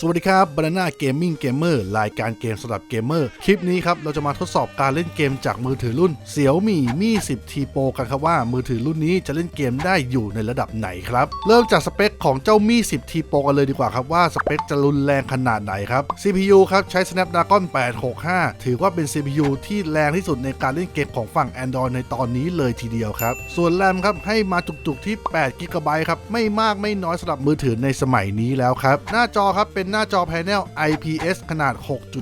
สวัสดีครับ Banana Gaming Gamer รายการเกมสำหรับเกมเมอร์ คลิปนี้ครับ เราจะมาทดสอบการเล่นเกมจากมือถือรุ่น Xiaomi Mi 10 T Pro กันครับว่ามือถือรุ่นนี้จะเล่นเกมได้อยู่ในระดับไหนครับ เริ่มจากสเปคของเจ้า Mi 10 T Pro กันเลยดีกว่าครับว่าสเปคจะรุนแรงขนาดไหนครับ CPU ครับ ใช้ Snapdragon 865 ถือว่าเป็น CPU ที่แรงที่สุดในการเล่นเกมของฝั่ง Android ในตอนนี้เลยทีเดียวครับ ส่วนแรมครับให้มาจุกๆที่8 g b ครับไม่มากไม่น้อยสำหรับมือถือในสมัยนี้แล้วครับหน้าจอครับเป็นหน้าจอแผง IPS ขนาด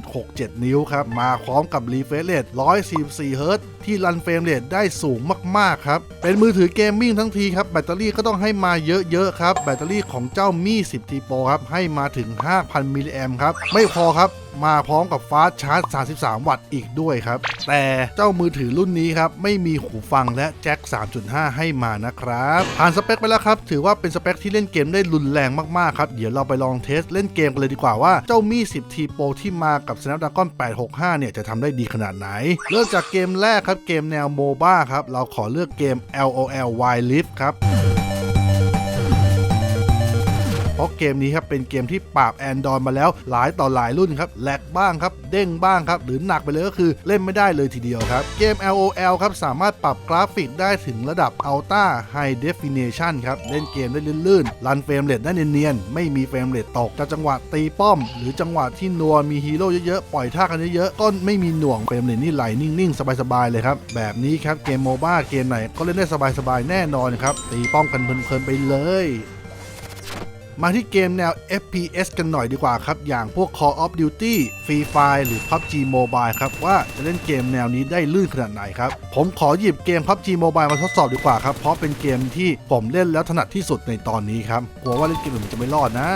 6.67 นิ้วครับ มาพร้อมกับ refresh rate 144 Hz ที่รันเฟรมเรทได้สูงมาก ๆ ครับ เป็นมือถือเกมมิ่งทั้งทีครับ แบตเตอรี่ก็ต้องให้มาเยอะ ๆ ครับ แบตเตอรี่ของเจ้ามี่10 T Pro ครับ ให้มาถึง 5,000 มิลลิแอมครับ ไม่พอครับ มาพร้อมกับฟ้าสต์ชาร์จ 33 วัตต์อีกด้วยครับ แต่เจ้ามือถือรุ่นนี้ครับ ไม่มีหูฟังและแจ็ค 3.5 ให้มานะครับ ผ่านสเปคไปแล้วครับ ถือว่าเป็นสเปคที่เล่นเกมได้รุนแรงมาก ๆ ครับ เดี๋ยวเราไปลองเทสเล่นเกมกันเลยดีกว่าว่าเจ้ามี 10 T Pro ที่มากับ Snapdragon 865 เนี่ย จะทำได้ดีขนาดไหน เริ่มจากเกมแรกครับเกมแนวโมบ้าครับเราขอเลือกเกม LOL Wild Rift ครับ เพราะเกมนี้ครับเป็นเกมที่ปราบ Android มาแล้วหลายต่อหลายรุ่นครับแลกบ้างครับเด้งบ้างครับหรือหนักไปเลยก็คือเล่นไม่ได้เลยทีเดียวครับเกม LOL ครับสามารถปรับกราฟิกได้ถึงระดับ Ultra High Definition ครับเล่นเกมได้ลื่นๆรันเฟรมเรทได้เนียนๆไม่มีเฟรมเรทตกจะจังหวะตีป้อม หรือจังหวะที่นัวมีฮีโร่เยอะๆปล่อยท่ากันเยอะๆก็ไม่มีหน่วงเฟรมเรทนี่ไหลนิ่งๆ สบายๆเลยครับแบบนี้ครับเกมโมบ้าเกมไหนก็เล่นได้สบายๆแน่นอนครับตีป้อมกันเพลินๆไปเลย มาที่เกมแนว FPS กันหน่อยดีกว่าครับ อย่างพวก Call of Duty Free Fire หรือ PUBG Mobile ครับ ว่าจะเล่นเกมแนวนี้ได้ลื่นขนาดไหนครับ ผมขอหยิบเกม PUBG Mobile มาทดสอบดีกว่าครับ เพราะเป็นเกมที่ผมเล่นแล้วถนัดที่สุดในตอนนี้ครับกลัวว่าเล่นเกมอื่นจะไม่รอดนะ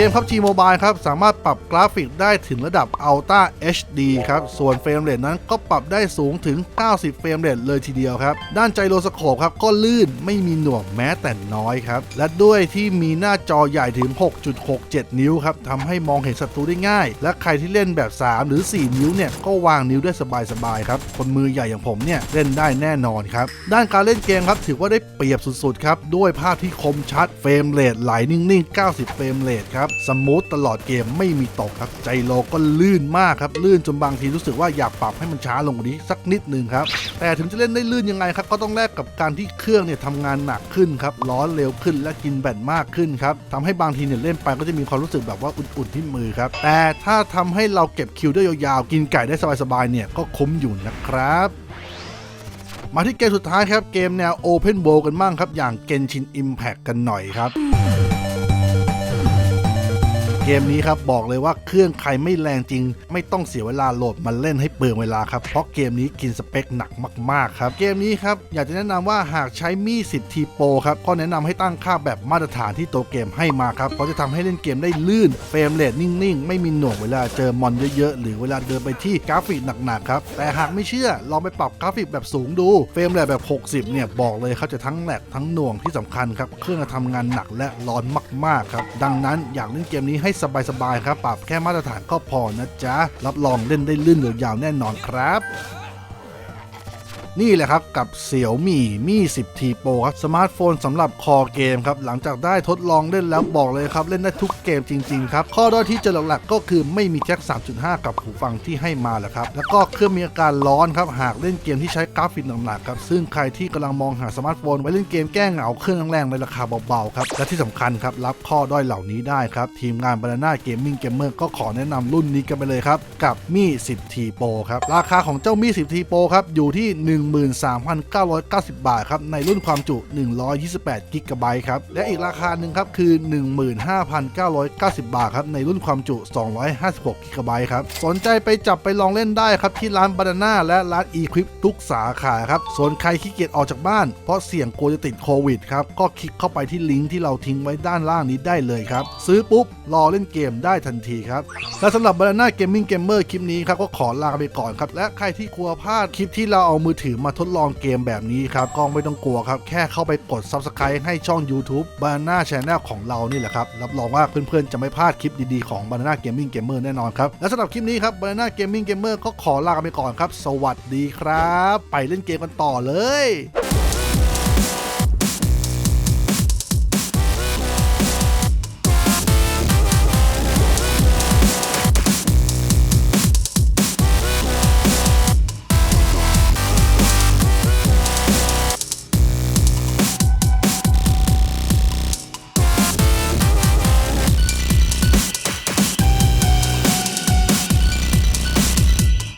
เกม PUBG Mobile ครับ สามารถปรับกราฟิกได้ถึงระดับ Ultra HD ครับ ส่วนเฟรมเรทนั้นก็ปรับได้สูงถึง 90 เฟรมเรทเลยทีเดียวครับ ด้านไจโรสโคปครับ ก็ลื่นไม่มีหน่วงแม้แต่น้อยครับ และด้วยที่มีหน้าจอใหญ่ถึง 6.67 นิ้วครับทำให้มองเห็นศัตรูได้ง่าย และใครที่เล่นแบบ 3 หรือ 4 นิ้วเนี่ยก็วางนิ้วได้สบายๆครับคนมือใหญ่อย่างผมเนี่ยเล่นได้แน่นอนครับด้านการเล่นเกมครับถือว่าได้เปรียบสุดๆครับด้วยภาพที่คมชัดเฟรมเรทไหลนิ่งๆ 90 เฟรมเรทครับสมูทตลอดเกมไม่มีตกครับใจโลก็ลื่นมากครับลื่นจนบางทีรู้สึกว่าอยากปรับให้มันช้าลงกว่านี้สักนิดหนึ่งครับแต่ถึงจะเล่นได้ลื่นยังไงครับก็ต้องแลกกับการที่เครื่องเนี่ยทำงานหนักขึ้นครับร้อนเร็วขึ้นและกินแบตมากขึ้นครับทำให้บางทีเนี่ยเล่นไปก็จะมีความรู้สึกแบบว่าอุ่นๆที่มือครับแต่ถ้าทำให้เราเก็บคิวได้ยาวๆกินไก่ได้สบายๆเนี่ยก็คุ้มอยู่นะครับมาที่เกมสุดท้ายครับ เกมแนว Open World กันบ้างครับ อย่าง Genshin Impact กันหน่อยครับ เกมนี้ครับบอกเลยว่าเครื่องใครไม่แรงจริง ไม่ต้องเสียเวลาโหลดมาเล่นให้เปลืองเวลาครับ เพราะเกมนี้กินสเปคหนักมากๆครับ เกมนี้ครับอยากจะแนะนำว่าหากใช้มี10 T Pro ครับก็แนะนำให้ตั้งค่าแบบมาตรฐานที่ตัวเกมให้มาครับเพราะจะทำให้เล่นเกมได้ลื่นเฟรมเรทนิ่งๆ ไม่มีหน่วงเวลาเจอมอนเยอะๆ หรือเวลาเดินไปที่กราฟิกหนักๆครับแต่หากไม่เชื่อลองไปปรับกราฟิกแบบสูงดูเฟรมเรทแบบ 60 เนี่ยบอกเลยเขาจะทั้งแหลกทั้งหน่วงที่สำคัญครับเครื่องจะทำงานหนักและร้อนมากๆครับดังนั้นอยากเล่นเกมนี้ให้สบายๆครับปรับแค่มาตรฐานก็พอนะจ๊ะรับรองเล่นได้ลื่นยาวๆแน่นอนครับ นี่แหละครับกับ Xiaomi Mi 10 T Pro ครับสมาร์ทโฟนสำหรับคอเกมครับหลังจากได้ทดลองเล่นแล้วบอกเลยครับ เล่นได้ทุกเกมจริง ๆ ครับ ข้อด้อยที่เจอหลักๆก็คือไม่มีแจ็ค 3.5 กับหูฟังที่ให้มาแหละครับ แล้วก็เครื่องมีอาการร้อนครับ หากเล่นเกมที่ใช้กราฟิกหนักๆครับซึ่งใครที่กำลังมองหาสมาร์ทโฟนไว้เล่นเกมแก้เหงาเครื่องแรงๆในราคาเบาๆครับและที่สำคัญครับรับข้อด้อยเหล่านี้ได้ครับทีมงาน Banana Gaming Gamer ก็ขอแนะนำรุ่นนี้กันไปเลยครับกับ Mi 10 T Pro ครับราคาของเจ้า Mi 10 T Pro ครับอยู่ที่ 1 13,990 บาทครับในรุ่นความจุ 128 กิกะไบต์ครับและอีกราคาหนึ่งครับคือ 15,990 บาทครับในรุ่นความจุ 256 กิกะไบต์ครับสนใจไปจับไปลองเล่นได้ครับที่ร้านบานาน่าและร้าน Equip ทุกสาขาครับส่วนใครขี้เกียจออกจากบ้าน เพราะเสี่ยงกลัวจะติดโควิดครับก็คลิกเข้าไปที่ลิงก์ที่เราทิ้งไว้ด้านล่างนี้ได้เลยครับซื้อปุ๊บรอเล่นเกมได้ทันทีครับและสำหรับ Banana Gaming Gamer คลิปนี้ครับก็ขอลาไปก่อนครับและใครที่กลัวพลาดคลิปที่เราเอามือถือือมาทดลองเกมแบบนี้ครับก็ไม่ต้องกลัวครับ แค่เข้าไปกด Subscribe ให้ช่อง YouTube Banana Channel ของเรานี่แหละครับ รับรองว่าเพื่อนๆ จะไม่พลาดคลิปดีๆ ของ Banana Gaming Gamer แน่นอนครับ และสำหรับคลิปนี้ครับ Banana Gaming Gamer ก็ขอลาไปก่อนครับ สวัสดีครับ ไปเล่นเกมกันต่อเลย